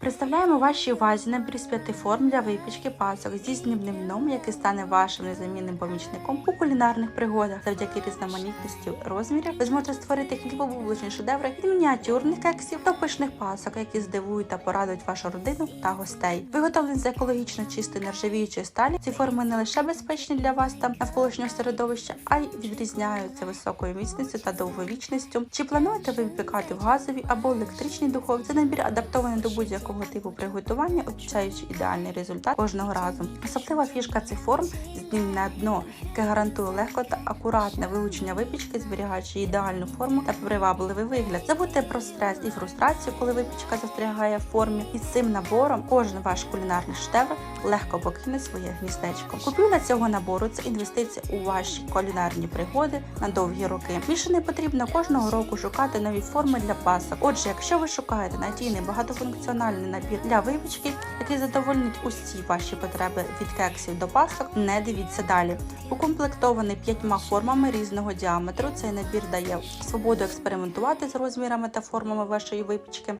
Представляємо вашій увазі набір з п'яти форм для випічки пасок зі знімним дном, який стане вашим незамінним помічником у кулінарних пригодах. Завдяки різноманітності розмірів ви зможете створити хлібобулочні шедеври від мініатюрних кексів до пишних пасок, які здивують та порадують вашу родину та гостей. Виготовлені з екологічно чистої нержавіючої сталі. Ці форми не лише безпечні для вас та навколишнього середовища, а й відрізняються високою міцністю та довговічністю. Чи плануєте ви випікати в газовій або електричній духовці? Це набір адаптований до будь-якого типу приготування, обіцяючи ідеальний результат кожного разу. Особлива фішка цих форм знімне дно, яке гарантує легко та акуратне вилучення випічки, зберігаючи ідеальну форму та привабливий вигляд. Забудьте про стрес і фрустрацію, коли випічка застрягає в формі. І з цим набором кожен ваш кулінарний шедевр легко покине своє гніздечко. Купівля цього набору це інвестиція у ваші кулінарні пригоди на довгі роки. Більше не потрібно кожного року шукати нові форми для пасок. Отже, якщо ви шукаєте надійний багатофункціональний набір для випічки, який задовольнить усі ваші потреби від кексів до пасок, не дивіться далі. Укомплектований п'ятьма формами різного діаметру. Цей набір дає свободу експериментувати з розмірами та формами вашої випічки.